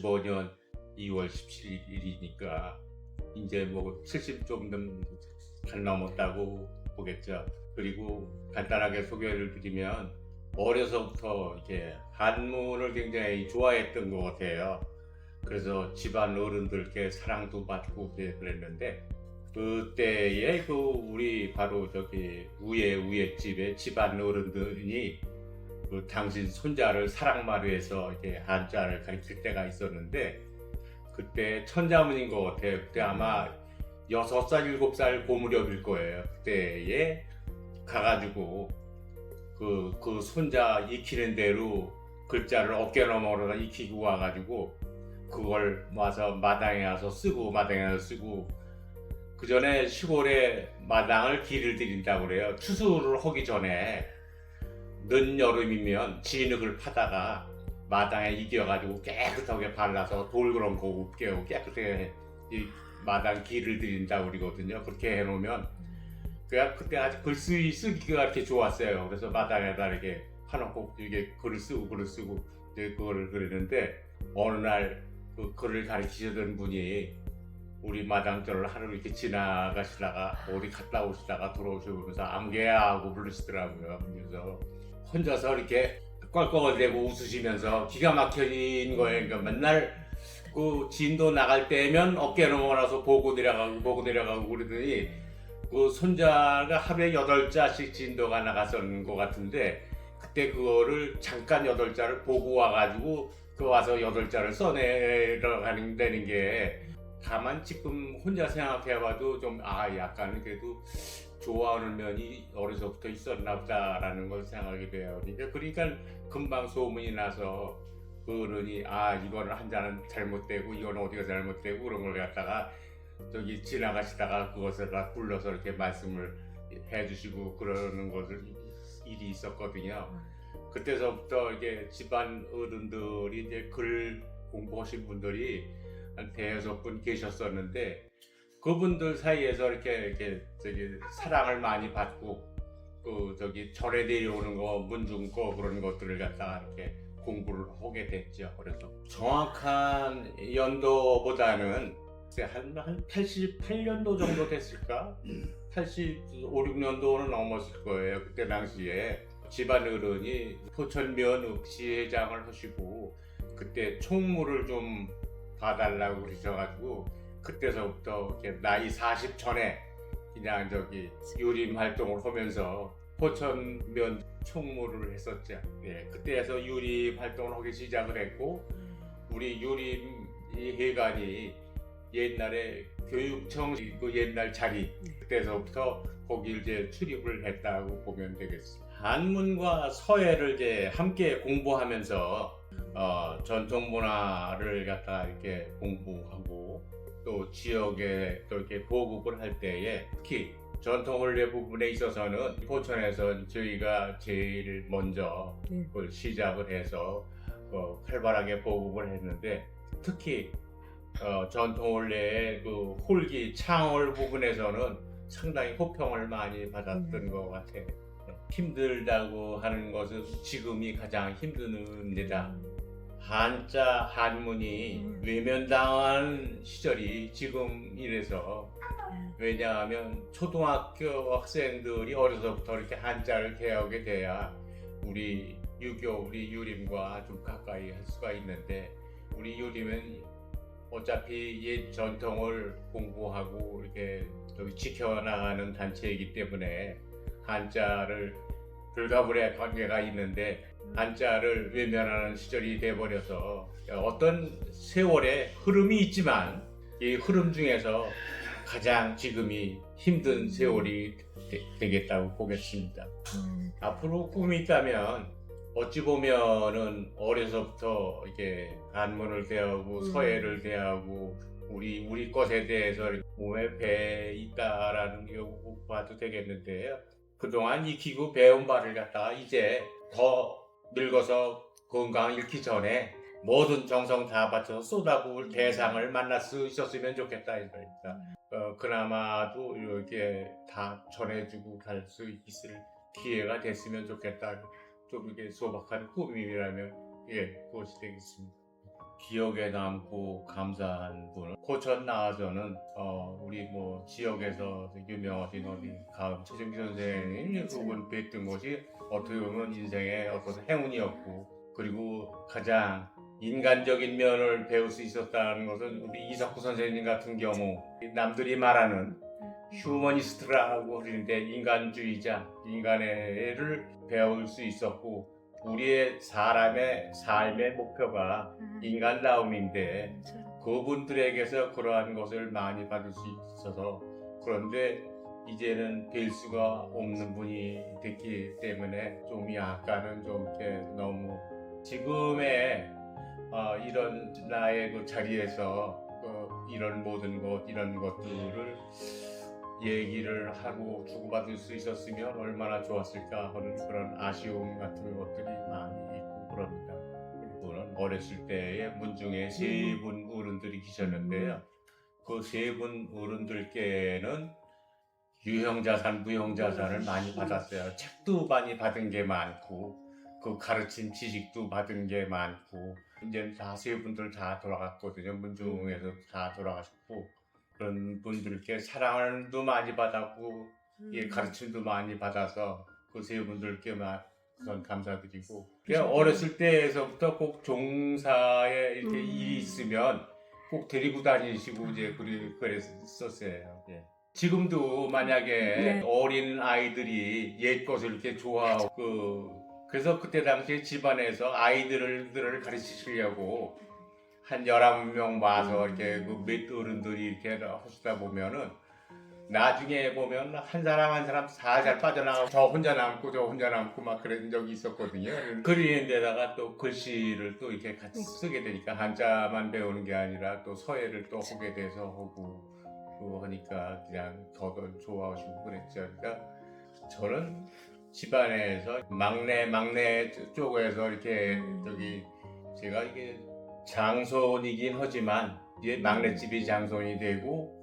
55년 2월 17일이니까 이제 뭐 70 좀 간 넘었다고 보겠죠. 그리고 간단하게 소개를 드리면 어려서부터 이렇게 한문을 굉장히 좋아했던 것 같아요. 그래서 집안 어른들께 사랑도 받고 그랬는데 그때에 그 우리 바로 저기 우에 우에 집에 집안 어른들이 그 당신 손자를 사랑마루에서 이렇게 한자를 가르칠 때가 있었는데 그때 천자문인 것 같아요. 그때 아마 여섯 살 일곱 살 고무렵일 거예요. 그때에 가가지고 그, 그 손자 익히는 대로 글자를 어깨 너머로 익히고 와가지고 그걸 와서 마당에 와서 쓰고 마당에 와서 쓰고 그 전에 시골에 마당을 길을 들인다고 그래요. 추수를 하기 전에 늦 여름이면 진흙을 파다가 마당에 이겨가지고 깨끗하게 발라서 돌 그런 거 웃게고 깨끗하게 이 마당 길을 들인다고 그러거든요. 그렇게 해놓으면 그냥 그때 아직 글쓰기 쓰기가 이렇게 좋았어요. 그래서 마당에다 이렇게 파놓고 이게 글을 쓰고 글을 쓰고 그거를 그랬는데 어느 날 그 글을 가르치시던 분이 우리 마당절을 하루 이렇게 지나가시다가 어디 갔다 오시다가 들어오시면서 안개야 하고 부르시더라고요. 그래서 혼자서 이렇게 껄껄 대고 웃으시면서 기가 막힌 거예요. 그러니까 맨날 그 진도 나갈 때면 어깨 넘어가서 보고 내려가고 보고 내려가고 그러더니 그 손자가 하루에 여덟 자씩 진도가 나갔었는 것 같은데 그때 그거를 잠깐 여덟 자를 보고 와가지고 그 와서 여덟 자를 써내려가는 게 다만 지금 혼자 생각해봐도 좀 아 약간 그래도 좋아하는 면이 어려서부터 있었나 보다라는 걸 생각하게 돼요. 그러니까, 그러니까 금방 소문이 나서 그 어른이 아 이거는 한 잔은 잘못되고 이거는 어디가 잘못되고 그런 걸 갖다가 저기 지나가시다가 그것을 다 불러서 이렇게 말씀을 해주시고 그러는 것을 일이 있었거든요. 그때서부터 이게 집안 어른들이 이제 글 공부하신 분들이 한 대여섯 분 계셨었는데 그분들 사이에서 이렇게 이렇게 저기 사랑을 많이 받고 그 저기 절에 내려오는 거 문중 거 그런 것들을 갖다가 이렇게 공부를 하게 됐죠. 그래서 정확한 연도보다는 한, 한 88년도 정도 됐을까? 85, 6년도는 넘었을 거예요. 그때 당시에 집안 어른이 포천면 읍시회장을 하시고 그때 총무를 좀 봐달라고 그러셔가지고 그때서부터 이렇게 나이 40 전에 그냥 저기 유림 활동을 하면서 포천면 총무를 했었죠. 예, 그때에서 유림 활동을 하기 시작을 했고 우리 유림 이 회관이 옛날에 교육청 그 옛날 자리 그때서부터 거기 이제 출입을 했다고 보면 되겠습니다. 한문과 서예를 이제 함께 공부하면서 어, 전통 문화를 갖다 이렇게 공부하고 또 지역에 또 이렇게 보급을 할 때에 특히 전통 원래 부분에 있어서는 포천에서 저희가 제일 먼저 네. 그걸 시작을 해서 어, 활발하게 보급을 했는데 특히 어, 전통 원래의 그 홀기 창월 부분에서는 상당히 호평을 많이 받았던 음. 것 같아요. 힘들다고 하는 것은 지금이 가장 힘듭니다. 한자 한문이 음. 외면당한 시절이 지금 이래서 왜냐하면 초등학교 학생들이 어려서부터 이렇게 한자를 배우게 돼야 우리 유교 우리 유림과 좀 가까이 할 수가 있는데 우리 유림은 어차피 옛 전통을 공부하고 이렇게 지켜나가는 단체이기 때문에 한자를 불가불의 관계가 있는데 한자를 외면하는 시절이 돼버려서 어떤 세월의 흐름이 있지만 이 흐름 중에서 가장 지금이 힘든 세월이 되, 겠다고 보겠습니다. 음, 앞으로 꿈이 있다면 어찌 보면은 어려서부터 이게 한문을 대하고 음. 서예를 대하고 우리 우리 것에 대해서 몸에 배 있다라는 게 봐도 되겠는데요. 그동안 익히고 배운 바를 갖다가 이제 더 늙어서 건강 잃기 전에 모든 정성 다 바쳐서 쏟아부을 대상을 만날 수 있었으면 좋겠다 이거니까 어, 그나마도 이렇게 다 전해주고 갈 수 있을 기회가 됐으면 좋겠다 좀 이게 소박한 꿈이라면 예 그것이 되겠습니다. 기억에 남고 감사한 분은 고천 나와서는 어, 우리 뭐 지역에서 유명하신 어디 가을 최정기 선생님 그분 뵀던 것이 어떻게 보면 인생의 어떤 행운이었고 그리고 가장 인간적인 면을 배울 수 있었다는 것은 우리 이석구 선생님 같은 경우 남들이 말하는 휴머니스트라고 그러는데 인간주의자, 인간애를 배울 수 있었고 우리의 사람의 삶의 목표가 인간다움인데 그분들에게서 그러한 것을 많이 받을 수 있어서 그런데 이제는 뵐 수가 없는 분이 됐기 때문에 좀 약간은 좀 이렇게 너무 지금의 어, 이런 나의 그 자리에서 그 이런 모든 것 이런 것들을 얘기를 하고 주고받을 수 있었으면 얼마나 좋았을까 하는 그런 아쉬움 같은 것들이 많이 있고 그럽니다. 그리고는 어렸을 때에 문중에 세 분 어른들이 계셨는데요. 그 세 분 어른들께는 유형자산, 무형자산을 많이 받았어요. 책도 많이 받은 게 많고 그 가르친 지식도 받은 게 많고 이제 다 세 분들 다 돌아갔거든요. 문중에서 다 돌아가셨고 그런 분들께 사랑도 많이 받았고 예, 가르침도 많이 받아서 그 세 분들께 막 우선 감사드리고 그냥 어렸을 때에서부터 꼭 종사에 이렇게 음. 일이 있으면 꼭 데리고 다니시고 이제 그리 그랬었어요. 예. 지금도 만약에 네. 어린 아이들이 옛 것을 이렇게 좋아하고 그 그래서 그때 당시에 집안에서 아이들을 들을 가르치시려고 한 11명 와서 이렇게 그몇 어른들이 이렇게 하시다 보면은 나중에 보면 한 사람 한 사람 살살 빠져나가고 저 혼자 남고 저 혼자 남고 막 그런 적이 있었거든요. 그리는 데다가 또 글씨를 또 이렇게 같이 쓰게 되니까 한자만 배우는 게 아니라 또 서예를 또 하게 돼서 하고 그거 하니까 그냥 더더 좋아하시고 그랬죠. 그러니까 저는 집안에서 막내 막내 쪽에서 이렇게 음. 저기 제가 이게 장손이긴 하지만 이제 막내 집이 장손이 되고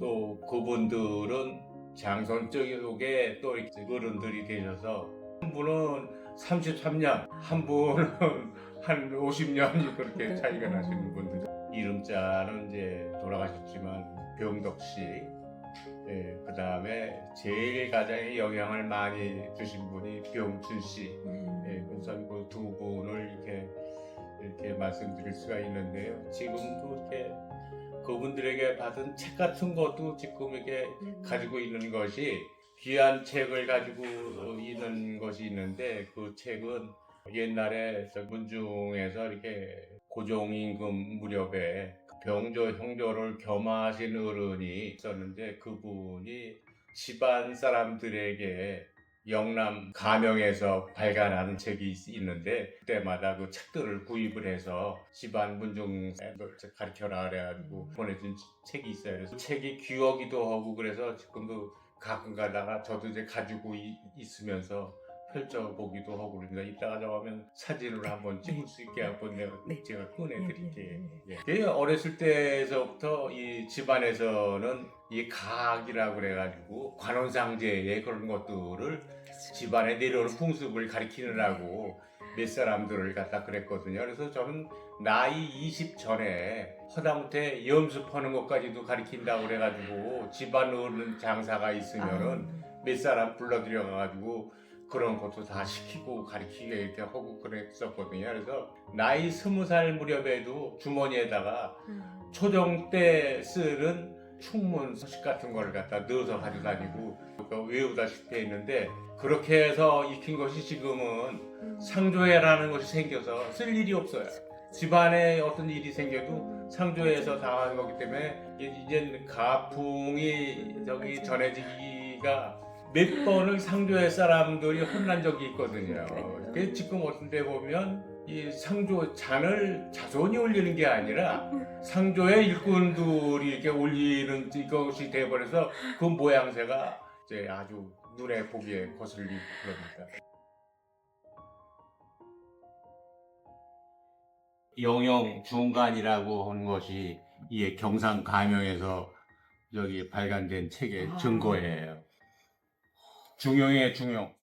또 그분들은 장손 쪽에 또 이렇게 어른들이 되셔서 한 분은 33년, 한 분은 한 50년 그렇게 네. 차이가 나시는 분들. 이름자는 이제 돌아가셨지만 병덕 씨, 예, 그 다음에 제일 가장 영향을 많이 주신 분이 병춘 씨. 예, 우선 그두 분을 이렇게 이렇게 말씀드릴 수가 있는데요. 지금도 이렇게 그분들에게 받은 책 같은 것도 지금 이렇게 가지고 있는 것이 귀한 책을 가지고 있는 것이 있는데 그 책은 옛날에 저 문중에서 이렇게 고종임금 무렵에 병조 형조를 겸하신 어른이 있었는데 그분이 집안 사람들에게 영남 가명에서 발간한 책이 있- 있는데 그때마다 그 책들을 구입을 해서 집안 문중에 가르쳐라 그래가지고 보내준 책이 있어요. 그래서 책이 귀하기도 하고 그래서 지금도 가끔 가다가 저도 이제 가지고 이- 있으면서 펼쳐보기도 하고 그러니까 이따가 저하면 사진으로 한번 찍을 수 있게 한번 내가 네. 제가 꺼내드릴게요. 네, 예. 그 어렸을 때에서부터 이 집안에서는 이 가학이라고 그래가지고 관원상제의 그런 것들을 집안에 내려오는 풍습을 가리키느라고 몇 사람들을 갖다 그랬거든요. 그래서 저는 나이 20 전에 허다못해 연습하는 것까지도 가리킨다고 그래가지고 집안 어른 장사가 있으면은 몇 사람 불러들여 가지고 그런 것도 다 시키고 가르치게 이렇게 하고 그랬었거든요. 그래서 나이 스무 살 무렵에도 주머니에다가 초정 때 쓰는 충문 서식 같은 걸 갖다 넣어서 가지고 다니고 그거 외우다시피 했는데 그렇게 해서 익힌 것이 지금은 상조회라는 것이 생겨서 쓸 일이 없어요. 집안에 어떤 일이 생겨도 상조회에서 다 하는 거기 때문에 이제 가풍이 저기 전해지기가 몇 번을 상조회 사람들이 혼난 적이 있거든요. 그래서 지금 어떤 데 보면 이 상조 잔을 자손이 올리는 게 아니라 상조의 일꾼들이 이렇게 올리는 이것이 돼버려서 그 모양새가 이제 아주 눈에 보기에 거슬리고 그럽니다. 영영 중간이라고 하는 것이 이 경상 가명에서 여기 발간된 책의 아. 증거예요. 중용의 중용.